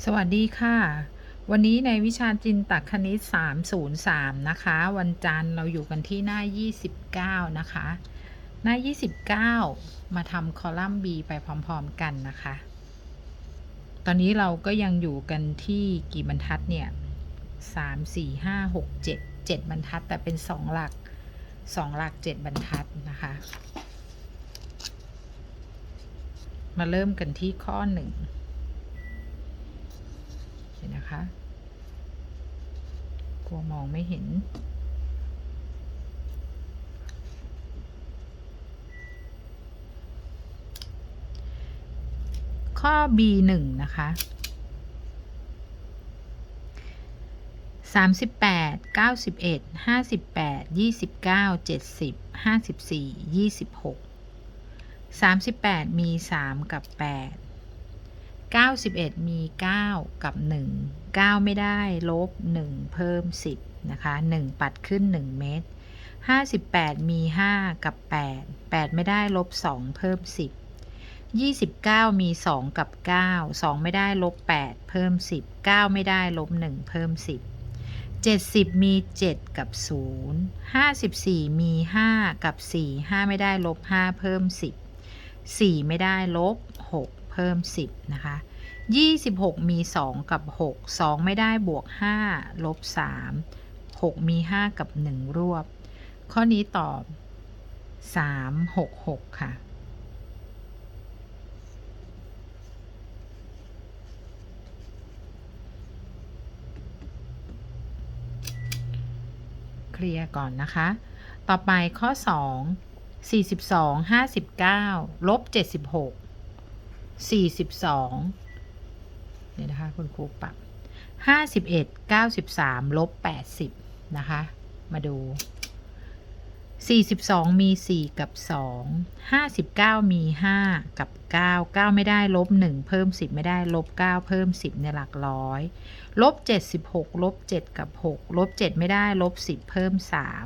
สวัสดีค่ะ วันนี้ในวิชาจินตคณิต 303 นะคะ วันจันทร์เราอยู่กันที่หน้า 29 นะคะ หน้า 29 มาทำคอลัมน์ B ไปพร้อมๆกันนะคะ ตอนนี้เราก็ยังอยู่กันที่กี่บรรทัดเนี่ย 3 4 5 6 7 7 บรรทัด แต่เป็น 2 หลัก 2 หลัก 7 บรรทัดนะคะ มาเริ่มกันที่ข้อ 1 เห็นนะคะกลัวมองไม่เห็น ข้อ B 1 นะคะ38 91 58 29 70 54 26 38มี3กับ8 91 มี 9 กับ 1 9 ไม่ได้ ลบ 1 เพิ่ม 10 นะคะ 1 ปัดขึ้น 1 เมตร 58 มี 5 กับ 8 8 ไม่ได้ ลบ 2 เพิ่ม 10 29 มี 2 กับ 9 2 ไม่ได้ ลบ 8 เพิ่ม 10 9 ไม่ได้ ลบ 1 เพิ่ม 10 70 มี 7 กับ 0 54 มี 5 กับ 4 5 ไม่ได้ ลบ 5 เพิ่ม 10 4 ไม่ได้ ลบ 6 เพิ่ม 10 นะคะ 26 มี 2 กับ 6 2 ไม่ได้บวก 5 ลบ 3 6 มี 5 กับ 1 รวบ ข้อนี้ตอบ 3 6 6 ค่ะ เคลียร์ก่อนนะคะ ต่อไปข้อ 2 42 59 ลบ 76 42เดี๋ยนะคะคุณครูปรับ51 93ลบ80นะคะ มาดู42มี4กับ2 59มี5กับ9 9ไม่ได้ลบ1เพิ่ม10ไม่ได้ลบ9เพิ่ม10ในหลักร้อยลบ76ลบ7กับ6ลบ7ไม่ได้ลบ10เพิ่ม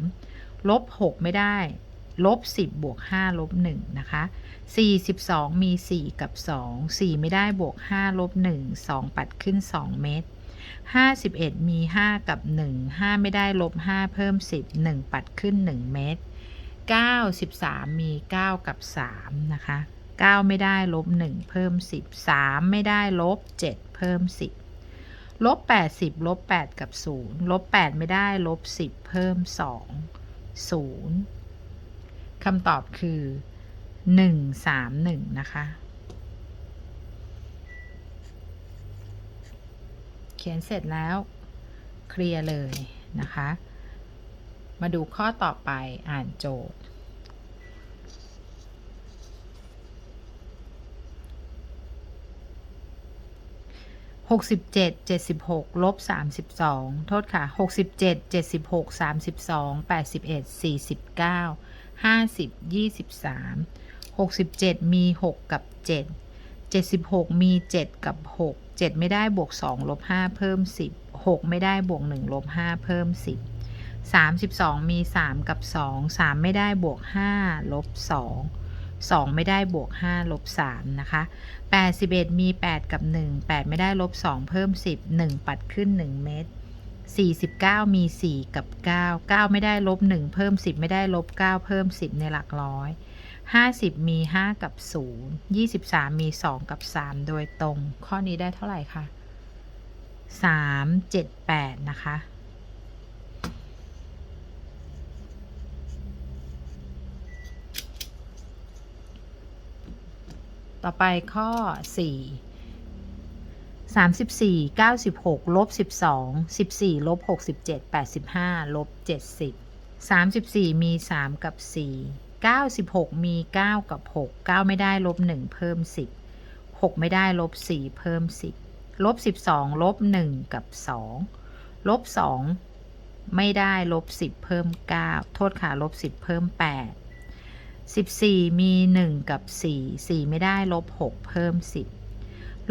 3ลบ6ไม่ได้ ลบ 10 บวก 5 ลบ 1 นะคะ 42 มี 4 กับ 2 4 ไม่ได้บวก 5 ลบ 1 2 ปัดขึ้น 2 เมตร 51 มี 5 กับ 1 5 ไม่ได้ลบ 5 เพิ่ม 10 1 ปัดขึ้น 1 เมตร 93 มี 9 กับ 3 นะคะ 9 ไม่ได้ลบ 1 เพิ่ม 10 3 ไม่ได้ลบ 7 เพิ่ม 10ลบ 80 ลบ 8 กับ 0 ลบ 8 ไม่ได้ ลบ 10 เพิ่ม 2 0 คำตอบคือ1 3 1นะคะ เขียนเสร็จแล้วเคลียร์เลยนะคะ มาดูข้อต่อไปอ่านโจทย์หกสิบเจ็ดเจ็ดสิบหกลบสามสิบสองโทษค่ะหกสิบเจ็ดเจ็ดสิบหกสามสิบสองแปดสิบเอ็ดสี่สิบเก้าห้าสิบยี่สิบสามหกสิบเจ็ดมีหกกับเจ็ดเจ็ดสิบหกมีเจ็ดกับหกเจ็ดไม่ได้บวกสองลบห้าเพิ่มสิบหกไม่ได้บวกหนึ่งลบห้าเพิ่มสิบสามสิบสองมีสามกับสองสามไม่ได้บวกห้าลบสองสองไม่ได้บวกห้าลบสามนะคะ 81 มี 8 กับ 1 8 ไม่ได้ลบ 2 เพิ่ม 10 1 ปัดขึ้น 1 เมตร 49 มี 4 กับ 9 9 ไม่ได้ลบ 1 เพิ่ม 10 ไม่ได้ลบ 9 เพิ่ม 10 ในหลักร้อย 50 มี 5 กับ 0 23 มี 2 กับ 3 โดยตรง ข้อนี้ได้เท่าไหร่คะ3 7 8 นะคะ ต่อไปข้อ 4 34 96ลบ12 14ลบ67 85ลบ70 34 มี 3 กับ 4 96 มี 9 กับ 6 9 ไม่ได้ลบ 1 เพิ่ม 10 6 ไม่ได้ลบ 4 เพิ่ม 10 ลบ 12 ลบ 1 กับ 2 ลบ 2 ไม่ได้ลบ 10 เพิ่ม 9 โทษค่ะลบ 10 เพิ่ม 8 14 มี 1 กับ 4 4 ไม่ได้ลบ 6 เพิ่ม 10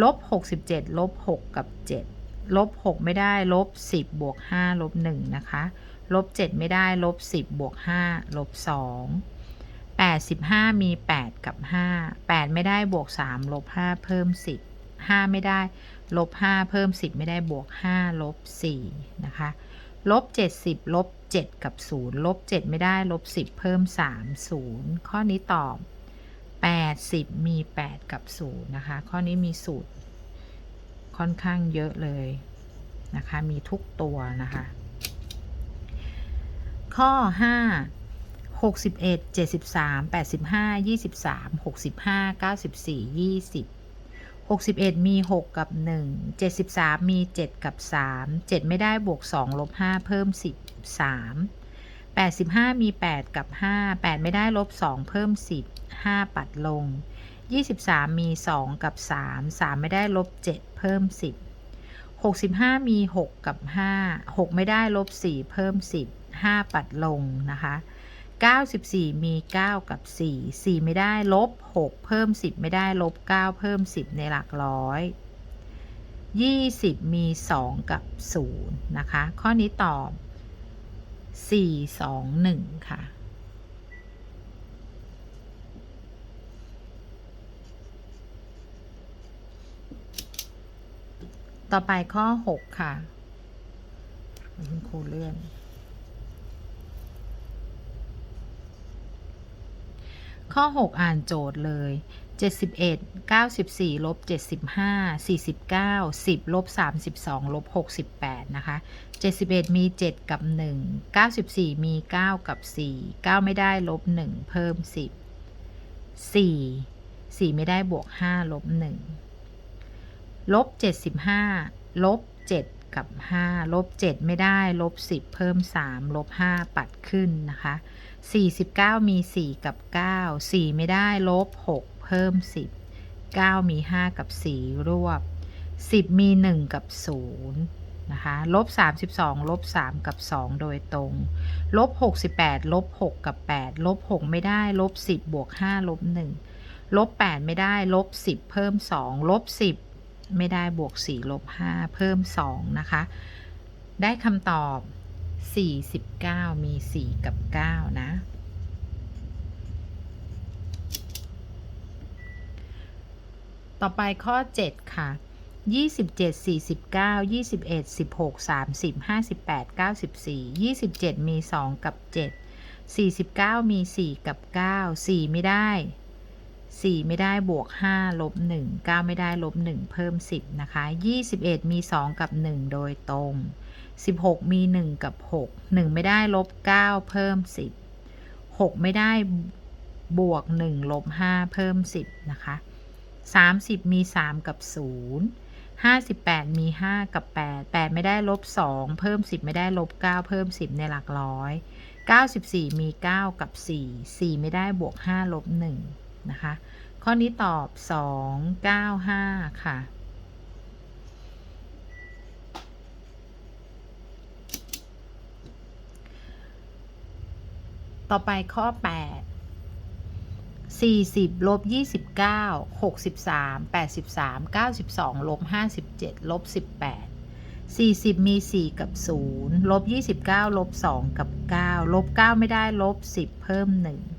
ลบ67ลบ6กับ 7 ลบ 6 ไม่ได้ ลบ 10 บวก 5 ลบ 1 นะคะ ลบ 7 ไม่ได้ ลบ 10 บวก 5 ลบ 2 85 มี 8 กับ 5 8 ไม่ได้บวก 3 ลบ 5 เพิ่ม 10ห้าไม่ได้ ลบห้าเพิ่มสิบไม่ได้บวกห้าลบสี่นะคะ ลบเจ็ดสิบลบเจ็ดกับศูนย์ลบเจ็ดไม่ได้ ลบสิบเพิ่มสามศูนย์ข้อนี้ตอบ แปดสิบมีแปดกับศูนย์นะคะ ข้อนี้มีสูตรค่อนข้างเยอะเลยนะคะ มีทุกตัวนะคะ ข้อ 5 61 73 85 23 65 94 20 61 มี 6 กับ 1 73 มี 7 กับ 3 7 ไม่ได้บวก 2 ลบ 5 เพิ่ม10 3 85 มี 8 กับ 5 8 ไม่ได้ลบ 2 เพิ่ม 10 5 ปัดลง 23 มี 2 กับ 3 3 ไม่ได้ลบ 7 เพิ่ม 10 65 มี 6 กับ 5 6 ไม่ได้ลบ 4 เพิ่ม 10 5 ปัดลงนะคะ 94 มี 9 กับ 4 4 ไม่ได้ลบ 6 เพิ่ม 10 ไม่ได้ลบ 9 เพิ่ม 10 ในหลักร้อย 20 มี 2 กับ 0 นะคะ ข้อนี้ตอบ 4 2 1ค่ะ ต่อไปข้อ6ค่ะคุณครูเลื่อน ข้อ6อ่านโจทย์เลย 71 94ลบ75 49 10ลบ32ลบ68 นะคะ 71 มี 7 กับ 1 94 มี 9 กับ 4 9 ไม่ได้ลบ 1 เพิ่ม 10 4 4 ไม่ได้บวก 5 ลบ 1 ลบ 75 ลบ 7 กับ 5 ลบ 7 ไม่ได้ ลบ 10 เพิ่ม 3 ลบ 5 ปัดขึ้นนะคะ 49 มี 4 กับ 9 4 ไม่ได้ ลบ 6 เพิ่ม 10 9 มี 5 กับ 4 รวบ 10 มี 1 กับ 0 นะคะ ลบ 32 ลบ 3 กับ 2 โดยตรง ลบ 68 ลบ 6 กับ 8 ลบ 6 ไม่ได้ ลบ 10 บวก 5 ลบ 1 ลบ 8 ไม่ได้ ลบ 10 เพิ่ม 2 ลบ 10 ไม่ได้บวก 4 ลบ 5 เพิ่ม 2 นะคะ ได้คำตอบ 49 มี 4 กับ 9 นะ ต่อไปข้อ 7 ค่ะ 27 49 21 16 30 58 94 27 มี 2 กับ 7 49 มี 4 กับ 9 4 ไม่ได้ 4 ไม่ได้บวก 5 ลบ 1 9 ไม่ได้ลบ 1 เพิ่ม 10 นะคะ 21 มี 2 กับ 1 โดยตรง 16 มี 1 กับ 6 1 ไม่ได้ลบ 9 เพิ่ม 10 6 ไม่ได้บวก 1 ลบ 5 เพิ่ม 10 นะคะ 30 มี 3 กับ 0 58 มี 5 กับ 8 8 ไม่ได้ลบ 2 เพิ่ม 10 ไม่ได้ลบ 9 เพิ่ม 10 ในหลักร้อย 94 มี 9 กับ 4 4 ไม่ได้บวก 5 ลบ 1 นะคะ ข้อนี้ตอบ 2 9 5 ค่ะ ต่อไปข้อ 8 40ลบ29 63 83 92ลบ57ลบ18 40 มี 4 กับ 0 ลบ 29 ลบ 2 กับ 9 ลบ 9 ไม่ได้ ลบ 10 เพิ่ม 1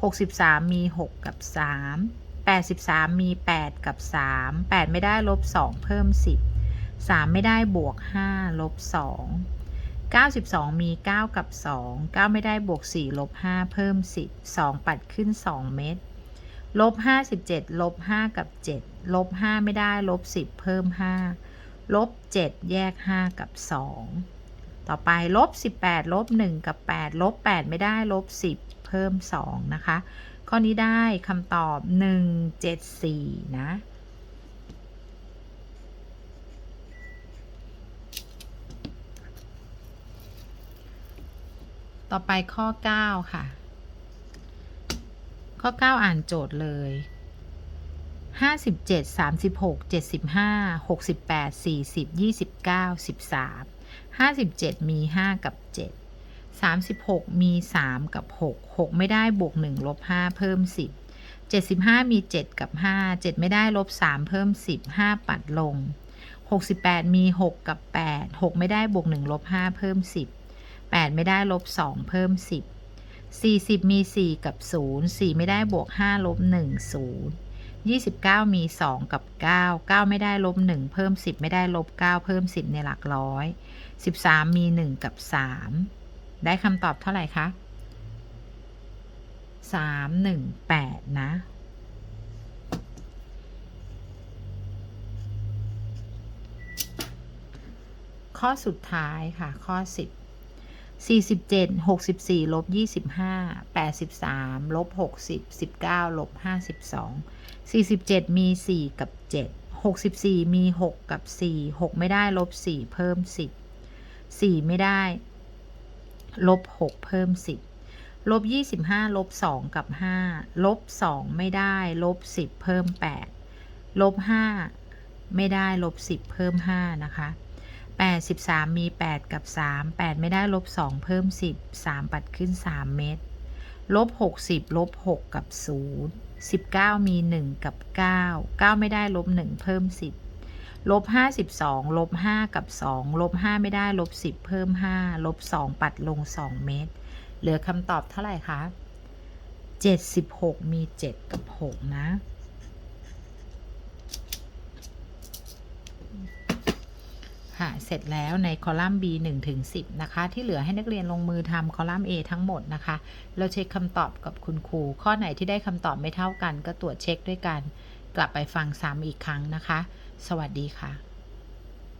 63 มี 6 กับ 3 83 มี 8 กับ 3 8 ไม่ได้ลบ 2 เพิ่ม 10 3 ไม่ได้บวก 5 ลบ 2 92 มี 9 กับ 2 9 ไม่ได้บวก 4 ลบ 5 เพิ่ม 10 2 ปัดขึ้น 2 เม็ดลบ 57 ลบ 5 กับ 7 ลบ 5 ไม่ได้ ลบ 10 เพิ่ม 5 ลบ 7 แยก 5 กับ 2 ต่อไปลบ 18ลบ1กับ 8 ลบ 8 ไม่ได้ลบ 10 เพิ่ม 2 นะคะ ข้อนี้ได้คำตอบ 1 7 4 นะต่อไปข้อ 9 ค่ะ ข้อ 9 อ่านโจทย์เลย 57 36 75 68 40 29 13 57 มี 5 กับ 7 36 มี 3 กับ 6 6 ไม่ได้บวก 1 ลบ 5 เพิ่ม 10 75 มี 7 กับ 5 7 ไม่ได้ลบ 3 เพิ่ม 10 5 ปัดลง 68 มี 6 กับ 8 6 ไม่ได้บวก 1 ลบ 5 เพิ่ม 10 8 ไม่ได้ลบ 2 เพิ่ม 10 40 มี 4 กับ 0 4 ไม่ได้บวก 5 ลบ 1 0 29 มี 2 กับ 9 9 ไม่ได้ลบ 1 เพิ่ม 10 ไม่ได้ลบ 9 เพิ่ม 10 ในหลักร้อย 13 มี 1 กับ 3 ได้คำตอบเท่าไหร่คะ 3 1 8 นะ ข้อสุดท้ายค่ะ ข้อ 10 47 64ลบ25 83ลบ60 19ลบ52 47 มี 4 กับ 7 64 มี 6 กับ 4 6 ไม่ได้ลบ 4 เพิ่ม 10 4 ไม่ได้ลบ 6 เพิ่ม 10ลบ25ลบ 2 กับ 5 ลบ 2 ไม่ได้ ลบ 10 เพิ่ม 8 ลบ 5 ไม่ได้ ลบ 10 เพิ่ม 5 นะคะ 83 มี 8 กับ 3 8 ไม่ได้ลบ 2 เพิ่ม 10 3 ปัดขึ้น 3 เมตร ลบ 60 ลบ 6 กับ 0 19 มี 1 กับ 9 9 ไม่ได้ลบ 1 เพิ่ม 10 ลบ 52 ลบ 5 กับ 2 ลบ 5 ไม่ได้ลบ 10 เพิ่ม 5 ลบ 2 ปัดลง 2 เมตร เหลือคำตอบเท่าไหร่คะ 76 มี 7 กับ 6 นะ ค่ะ เสร็จแล้วในคอลัมน์ B 1ถึง10 นะคะ ที่เหลือให้นักเรียนลงมือทำคอลัมน์ A ทั้งหมดนะคะ เราเช็คคำตอบกับคุณครู ข้อไหนที่ได้คำตอบไม่เท่ากัน ก็ตรวจเช็คด้วยกัน กลับไปฟังซ้ำอีกครั้งนะคะ สวัสดีค่ะ